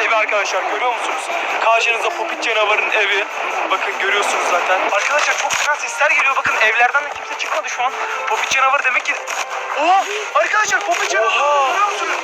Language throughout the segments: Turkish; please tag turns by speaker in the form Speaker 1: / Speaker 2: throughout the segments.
Speaker 1: evi arkadaşlar görüyor musunuz? Karşınızda Popit canavarın evi. Bakın görüyorsunuz zaten. Arkadaşlar çok fena sesler geliyor. Bakın evlerden de kimse çıkmadı şu an. Popit canavarı demek ki... Oha! Arkadaşlar Popit canavarı görüyor musunuz?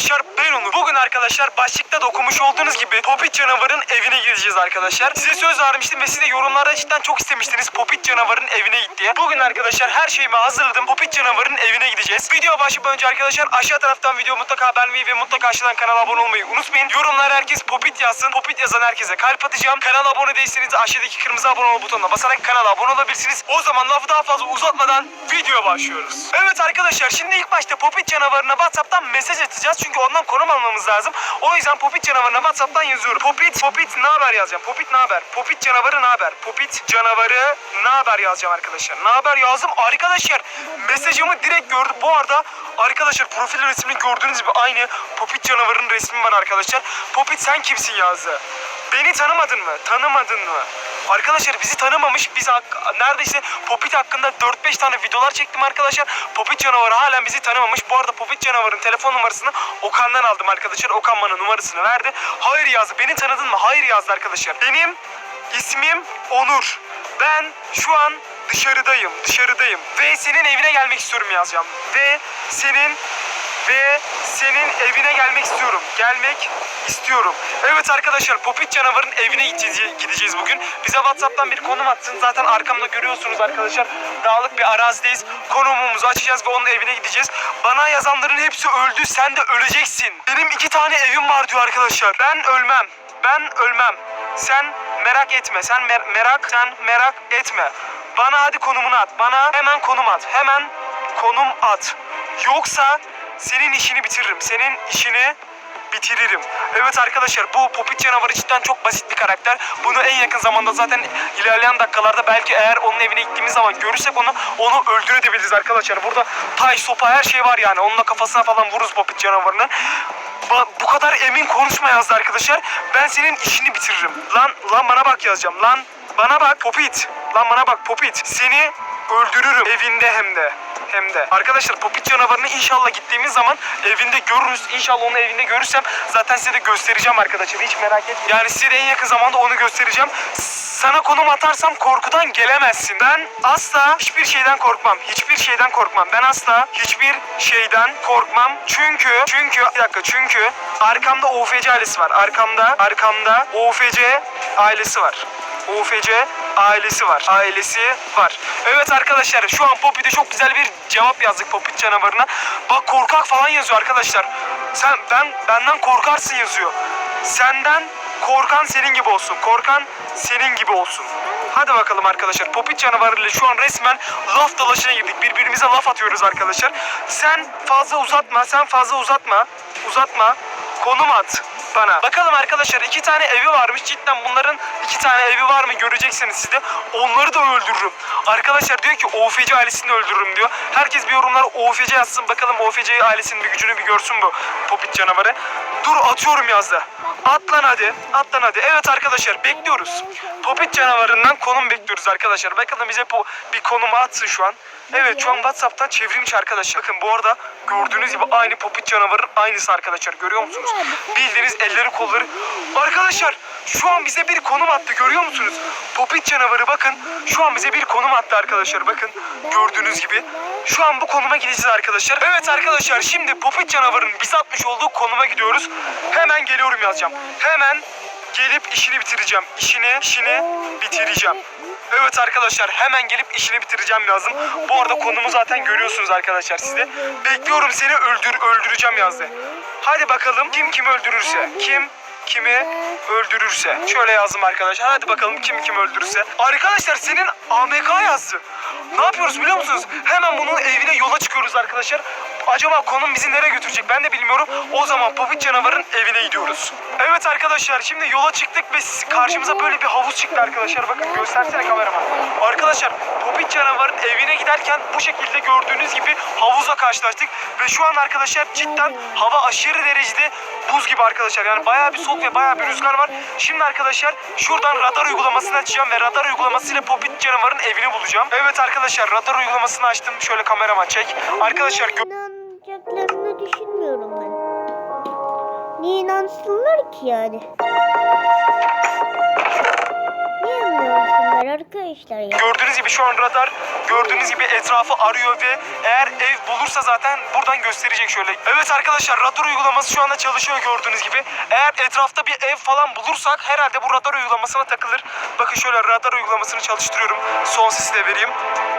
Speaker 1: Arkadaşlar ben Onur. Bugün arkadaşlar başlıkta da okumuş olduğunuz gibi Popit canavarın evine gideceğiz arkadaşlar. Size söz vermiştim ve siz de yorumlarda cidden çok istemiştiniz Popit canavarın evine git diye. Bugün arkadaşlar her şeyimi hazırladım. Popit canavarın evine gideceğiz. Video başlamadan önce arkadaşlar aşağı taraftan video mutlaka beğenmeyi ve mutlaka aşağıdan kanala abone olmayı unutmayın. Yorumlar herkes Popit yazsın. Popit yazan herkese kalp atacağım. Kanala abone değilseniz aşağıdaki kırmızı abone ol butonuna basarak kanala abone olabilirsiniz. O zaman lafı daha fazla uzatmadan videoya başlıyoruz. Evet arkadaşlar şimdi ilk başta Popit canavarına WhatsApp'tan mesaj atacağız. Çünkü ondan konum almamız lazım. O yüzden Popit canavarına WhatsApp'tan yazıyorum. Popit, Popit ne haber yazacağım. Popit ne haber? Popit canavarı ne haber? Popit canavarı ne haber yazacağım arkadaşlar. Ne haber yazdım. Arkadaşlar mesajımı direkt gördü. Bu arada arkadaşlar profil resmini gördüğünüz gibi aynı Popit canavarın resmi var arkadaşlar. Popit sen kimsin yazdı. Beni tanımadın mı? Tanımadın mı? Arkadaşlar bizi tanımamış. Biz neredeyse Popit hakkında 4-5 tane videolar çektim arkadaşlar. Popit canavarı halen bizi tanımamış. Bu arada Popit canavarın telefon numarasını Okan'dan aldım arkadaşlar. Okan bana numarasını verdi. Hayır yazdı. Beni tanıdın mı? Hayır yazdı arkadaşlar. Benim ismim Onur. Ben şu an dışarıdayım. Dışarıdayım. Ve senin evine gelmek istiyorum yazacağım. Ve senin ve senin evine gelmek istiyorum. Gelmek istiyorum. Evet arkadaşlar Popit canavarın evine gideceğiz, bugün. Bize Whatsapp'tan bir konum atsın. Zaten arkamda görüyorsunuz arkadaşlar. Dağlık bir arazideyiz. Konumumuzu açacağız ve onun evine gideceğiz. Bana yazanların hepsi öldü. Sen de öleceksin. Benim iki tane evim var diyor arkadaşlar. Ben ölmem. Ben ölmem. Sen merak etme. Sen mer- merak sen merak etme. Bana hadi konumunu at. Bana hemen konum at. Hemen konum at. Yoksa senin işini bitiririm. Senin işini bitiririm. Evet arkadaşlar bu Popit canavarı cidden çok basit bir karakter. Bunu en yakın zamanda zaten ilerleyen dakikalarda belki eğer onun evine gittiğimiz zaman görürsek onu onu öldürebiliriz arkadaşlar. Burada tay sopa her şey var yani. Onunla kafasına falan vururuz Popit canavarını. Ba- bu kadar emin konuşma yazdı arkadaşlar. Ben senin işini bitiririm. Lan lan bana bak yazacağım. Lan bana bak Popit. Lan bana bak Popit. Seni öldürürüm. Evinde hem de. Hem de. Arkadaşlar Popit canavarını inşallah gittiğimiz zaman evinde görürüz. İnşallah onu evinde görürsem zaten size de göstereceğim arkadaşlar. Hiç merak etmeyin. Yani size de en yakın zamanda onu göstereceğim. Sana konum atarsam korkudan gelemezsin. Ben asla hiçbir şeyden korkmam. Hiçbir şeyden korkmam. Ben asla hiçbir şeyden korkmam. Çünkü çünkü bir dakika çünkü arkamda OFC ailesi var. Arkamda arkamda OFC ailesi var. UFC ailesi var. Ailesi var. Evet arkadaşlar şu an Poppy'de çok güzel bir cevap yazdık Poppy canavarına. Bak korkak falan yazıyor arkadaşlar. Sen ben benden korkarsın yazıyor. Senden korkan senin gibi olsun. Korkan senin gibi olsun. Hadi bakalım arkadaşlar. Popit canavarıyla şu an resmen laf dalaşına girdik. Birbirimize laf atıyoruz arkadaşlar. Sen fazla uzatma. Sen fazla uzatma. Uzatma. Konum at bana. Bakalım arkadaşlar iki tane evi varmış. Cidden bunların iki tane evi var mı göreceksiniz siz de. Onları da öldürürüm. Arkadaşlar diyor ki OFC ailesini öldürürüm diyor. Herkes bir yorumlara OFC yazsın. Bakalım OFC ailesinin bir gücünü bir görsün bu Popit canavarı. Dur atıyorum yazdı. At lan hadi. At lan hadi. Evet arkadaşlar bekliyoruz. Popit canavarından konum bekliyoruz arkadaşlar. Bakalım bize bu bir konumu atsın şu an. Evet şu an Whatsapp'tan çevrilmiş arkadaşlar. Bakın bu arada gördüğünüz gibi aynı Popit canavarın aynısı arkadaşlar. Görüyor musunuz? Bildiğiniz elleri kolları. Arkadaşlar şu an bize bir konum attı. Görüyor musunuz? Popit canavarı bakın. Şu an bize bir konum attı arkadaşlar. Bakın gördüğünüz gibi. Şu an bu konuma gideceğiz arkadaşlar. Evet arkadaşlar şimdi Popit canavarın bize atmış olduğu konuma gidiyoruz. Hemen geliyorum yazacağım. Hemen gelip işini bitireceğim. İşini, işini bitireceğim. Evet arkadaşlar hemen gelip işini bitireceğim lazım. Bu arada konumu zaten görüyorsunuz arkadaşlar size. Bekliyorum seni öldür öldüreceğim yazdı. Hadi bakalım kim kimi öldürürse. Kim kimi öldürürse. Şöyle yazdım arkadaşlar. Hadi bakalım kim kimi öldürürse. Arkadaşlar senin AMK yazdı. Ne yapıyoruz biliyor musunuz? Hemen bunun evine yola çıkıyoruz arkadaşlar. Acaba konum bizi nereye götürecek ben de bilmiyorum. O zaman Popit canavarın evine gidiyoruz. Evet arkadaşlar şimdi yola çıktık ve karşımıza böyle bir havuz çıktı arkadaşlar. Bakın göstersene kameraman. Arkadaşlar Popit canavarın evine giderken bu şekilde gördüğünüz gibi havuzla karşılaştık. Ve şu an arkadaşlar cidden hava aşırı derecede buz gibi arkadaşlar. Yani bayağı bir soğuk ve bayağı bir rüzgar var. Şimdi arkadaşlar şuradan radar uygulamasını açacağım ve radar uygulamasıyla Popit canavarın evini bulacağım. Evet arkadaşlar radar uygulamasını açtım. Şöyle kameraman çek. Arkadaşlar gö-
Speaker 2: inansınlar ki yani? Niye inansınlar arkadaşlar ya?
Speaker 1: Gördüğünüz gibi şu an radar gördüğünüz gibi etrafı arıyor ve eğer ev bulursa zaten buradan gösterecek şöyle. Evet arkadaşlar radar uygulaması şu anda çalışıyor gördüğünüz gibi. Eğer etrafta bir ev falan bulursak herhalde bu radar uygulamasına takılır. Bakın şöyle radar uygulamasını çalıştırıyorum. Son sesi de vereyim.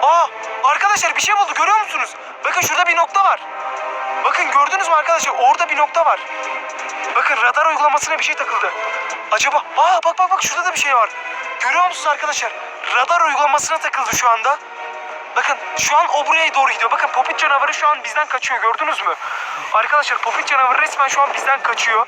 Speaker 1: Aa arkadaşlar bir şey buldu görüyor musunuz? Bakın şurada bir nokta var. Bakın gördünüz mü arkadaşlar orada bir nokta var. Bakın radar uygulamasına bir şey takıldı. Acaba aa bak bak bak şurada da bir şey var. Görüyor musunuz arkadaşlar? Radar uygulamasına takıldı şu anda. Bakın şu an o buraya doğru gidiyor. Bakın Popit canavarı şu an bizden kaçıyor gördünüz mü? Arkadaşlar Popit canavarı resmen şu an bizden kaçıyor.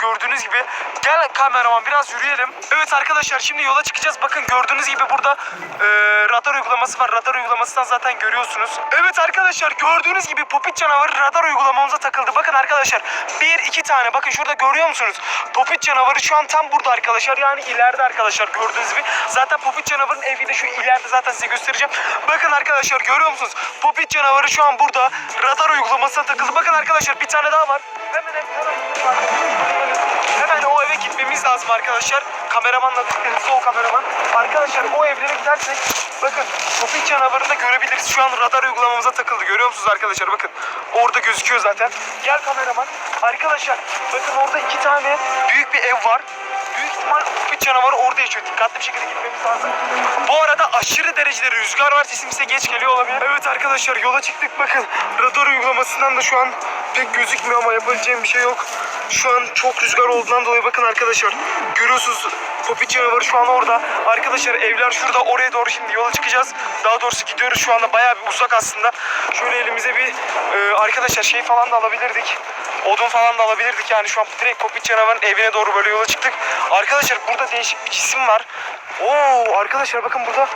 Speaker 1: Gördüğünüz gibi. Gel kameraman biraz yürüyelim. Evet arkadaşlar şimdi yola çıkacağız. Bakın gördüğünüz gibi burada e, radar uygulaması var. Radar uygulamasından zaten görüyorsunuz. Evet arkadaşlar gördüğünüz gibi Popit canavarı radar uygulamamıza takıldı. Bakın arkadaşlar bir iki tane bakın şurada görüyor musunuz? Popit canavarı şu an tam burada arkadaşlar. Yani ileride arkadaşlar gördüğünüz gibi. Zaten Popit canavarın evi de şu ileride zaten size göstereceğim. Bakın arkadaşlar görüyor musunuz? Popit canavarı şu an burada. Radar uygulamasına takıldı. Bakın arkadaşlar bir tane daha var. Hemen eve gitmemiz lazım arkadaşlar. Kameramanla hızlı ol kameraman. Arkadaşlar o evlere gidersek bakın Popit canavarını görebiliriz. Şu an radar uygulamamıza takıldı. Görüyor musunuz arkadaşlar? Bakın orada gözüküyor zaten. Gel kameraman. Arkadaşlar bakın orada iki tane büyük bir ev var. Büyük ihtimal Popit canavarı orada yaşıyor. Dikkatli bir şekilde gitmemiz lazım. Bu arada aşırı derecede rüzgar var. Sesim size geç geliyor olabilir. Evet arkadaşlar yola çıktık. Bakın radar uygulamasından da şu an pek gözükmüyor ama yapabileceğim bir şey yok. Şu an çok rüzgar olduğundan dolayı bakın arkadaşlar. Görüyorsunuz Popit canavarı şu an orada. Arkadaşlar evler şurada oraya doğru şimdi yola çıkacağız. Daha doğrusu gidiyoruz şu anda bayağı bir uzak aslında. Şöyle elimize bir e, arkadaşlar şey falan da alabilirdik. Odun falan da alabilirdik yani şu an direkt Popit canavarın evine doğru böyle yola çıktık. Arkadaşlar burada değişik bir cisim var. Oo arkadaşlar bakın burada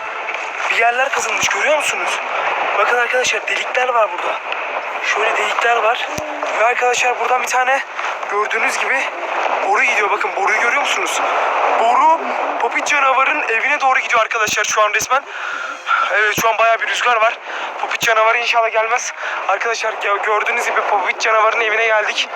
Speaker 1: bir yerler kazılmış görüyor musunuz? Bakın arkadaşlar delikler var burada. Şöyle delikler var. Ve arkadaşlar buradan bir tane gördüğünüz gibi boru gidiyor. Bakın boruyu görüyor musunuz? Boru Popit canavarın evine doğru gidiyor arkadaşlar şu an resmen. Evet şu an bayağı bir rüzgar var. Popit canavarı inşallah gelmez. Arkadaşlar gö- gördüğünüz gibi Popit canavarın evine geldik.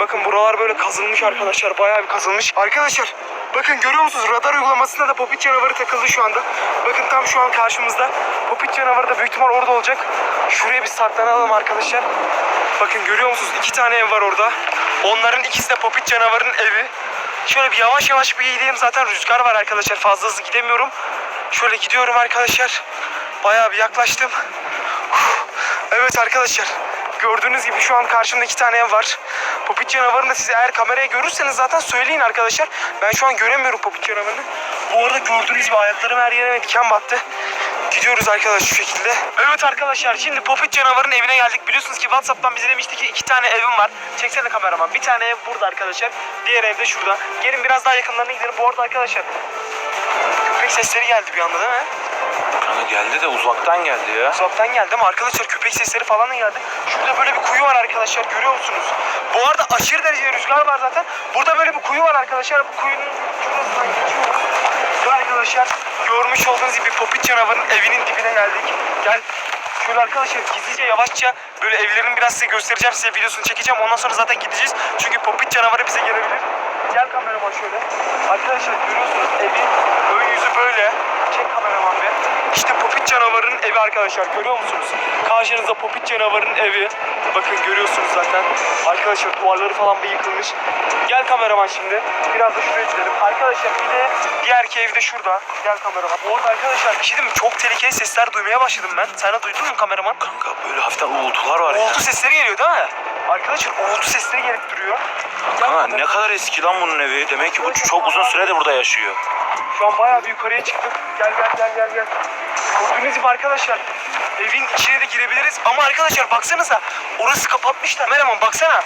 Speaker 1: Bakın buralar böyle kazılmış arkadaşlar. Bayağı bir kazılmış. Arkadaşlar bakın görüyor musunuz? Radar uygulamasında da Popit canavarı takıldı şu anda. Bakın tam şu an karşımızda. Popit canavarı da büyük ihtimal orada olacak. Şuraya bir saklanalım arkadaşlar. Bakın görüyor musunuz? İki tane ev var orada. Onların ikisi de Popit canavarın evi. Şöyle bir yavaş yavaş bir gideyim. Zaten rüzgar var arkadaşlar. Fazla hızlı gidemiyorum. Şöyle gidiyorum arkadaşlar. Bayağı bir yaklaştım. Evet arkadaşlar. Gördüğünüz gibi şu an karşımda iki tane ev var. Popit canavarını da siz eğer kameraya görürseniz zaten söyleyin arkadaşlar. Ben şu an göremiyorum popit canavarını. Bu arada gördüğünüz gibi ayaklarım her yerime diken battı. Gidiyoruz arkadaşlar şu şekilde. Evet arkadaşlar şimdi Popit canavarın evine geldik. Biliyorsunuz ki Whatsapp'tan bize demişti ki iki tane evim var. Çeksene kameraman. Bir tane ev burada arkadaşlar. Diğer ev de şurada. Gelin biraz daha yakınlarına gidelim. Bu arada arkadaşlar köpek sesleri geldi bir anda değil mi?
Speaker 3: Kanka geldi de uzaktan geldi ya.
Speaker 1: Uzaktan geldi ama arkadaşlar köpek sesleri falan da geldi. Şurada böyle bir kuyu var arkadaşlar görüyor musunuz? Bu arada aşırı derecede rüzgar var zaten. Burada böyle bir kuyu var arkadaşlar. Bu kuyunun şurasından geçiyoruz. Ve arkadaşlar görmüş olduğunuz gibi Popit canavarın evinin dibine geldik. Gel. Şöyle arkadaşlar gizlice yavaşça böyle evlerini biraz size göstereceğim. Size videosunu çekeceğim. Ondan sonra zaten gideceğiz. Çünkü Popit canavarı bize gelebilir. Kameraman şöyle. Arkadaşlar görüyorsunuz evin ön yüzü böyle. Çek kameraman be. İşte Popit canavarının evi arkadaşlar görüyor musunuz? Karşınızda Popit canavarının evi. Bakın görüyorsunuz zaten. Arkadaşlar duvarları falan bir yıkılmış. Gel kameraman şimdi. Biraz da şuraya gidelim. Arkadaşlar bir de diğer ki ev de şurada. Gel kameraman. Orada arkadaşlar bir şey değil mi? Çok tehlikeli sesler duymaya başladım ben. Sen de duydun mu kameraman?
Speaker 3: Kanka böyle hafiften uğultular var ya.
Speaker 1: Uğultu sesleri geliyor değil mi? Arkadaşlar uğultu sesleri gelip duruyor. Kameraman.
Speaker 3: ne kadar eski lan bunun evi. Demek ki bu çok uzun süredir burada yaşıyor.
Speaker 1: Şu an bayağı bir yukarıya çıktık. Gel gel gel gel gel. Gördüğünüz gibi arkadaşlar evin içine de girebiliriz. Ama arkadaşlar baksanıza orası kapatmışlar. Merhaba baksana.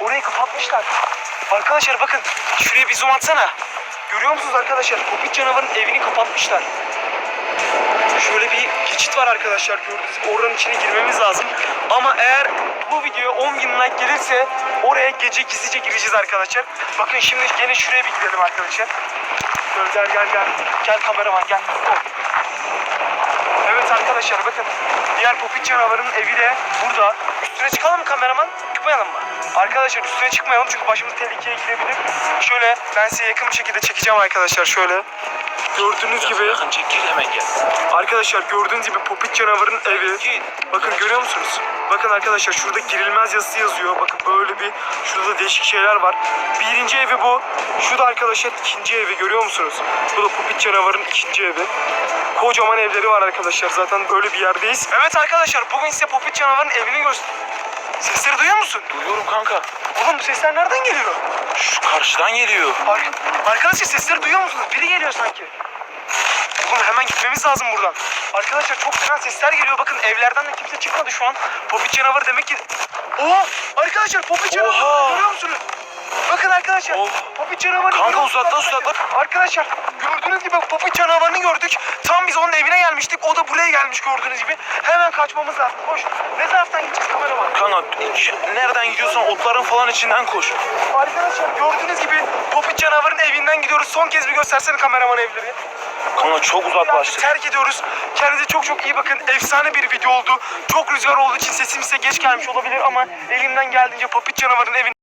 Speaker 1: Orayı kapatmışlar. Arkadaşlar bakın şuraya bir zoom atsana. Görüyor musunuz arkadaşlar? Popit canavarın evini kapatmışlar. Şöyle bir geçit var arkadaşlar gördüğünüz gibi oranın içine girmemiz lazım. Ama eğer bu videoya 10 bin like gelirse oraya gece gizlice gireceğiz arkadaşlar. Bakın şimdi gene şuraya bir gidelim arkadaşlar. Şöyle gel gel gel. Gel kameraman gel. Evet arkadaşlar bakın diğer popit canavarının evi de burada. Üstüne çıkalım mı kameraman? Çıkmayalım mı? Arkadaşlar üstüne çıkmayalım çünkü başımız tehlikeye girebilir. Şöyle ben size yakın bir şekilde çekeceğim arkadaşlar şöyle. Gördüğünüz gibi
Speaker 3: Yakın çek gir hemen gel.
Speaker 1: Arkadaşlar gördüğünüz gibi Popit canavarın evi. Bakın görüyor musunuz? Bakın arkadaşlar şurada girilmez yazısı yazıyor. Bakın böyle bir şurada da değişik şeyler var. Birinci evi bu. Şu da arkadaşlar ikinci evi görüyor musunuz? Bu da Popit canavarın ikinci evi. Kocaman evleri var arkadaşlar. Zaten böyle bir yerdeyiz. Evet arkadaşlar bugün size Popit canavarın evini göster. Sesleri duyuyor musun?
Speaker 3: Duyuyorum kanka.
Speaker 1: Oğlum bu sesler nereden geliyor?
Speaker 3: Şu karşıdan geliyor.
Speaker 1: Ar- Arkadaşlar sesleri duyuyor musunuz? Biri geliyor sanki. Oğlum hemen gitmemiz lazım buradan. Arkadaşlar çok fena sesler geliyor. Bakın evlerden de kimse çıkmadı şu an. Popit canavarı demek ki... Oha! Arkadaşlar Popit canavarı görüyor musunuz? Bakın arkadaşlar.
Speaker 3: Oh.
Speaker 1: Popit canavarı
Speaker 3: Kanka
Speaker 1: musunuz
Speaker 3: uzaktan
Speaker 1: arkadaşlar? Gördüğünüz gibi Popit canavarını gördük. Tam biz onun evine gelmiştik. O da buraya gelmiş gördüğünüz gibi. Hemen kaçmamız lazım. Koş. Ne taraftan gideceğiz kameraman?
Speaker 3: Kanka nereden gidiyorsan otların falan içinden koş.
Speaker 1: Arkadaşlar gördüğünüz gibi Popit canavarın evinden gidiyoruz. Son kez bir göstersene kameraman evleri.
Speaker 3: Kanka çok uzaklaştık.
Speaker 1: terk ediyoruz. Kendinize çok çok iyi bakın. Efsane bir video oldu. Çok rüzgar olduğu için sesim size geç gelmiş olabilir ama elimden geldiğince Popit canavarın evine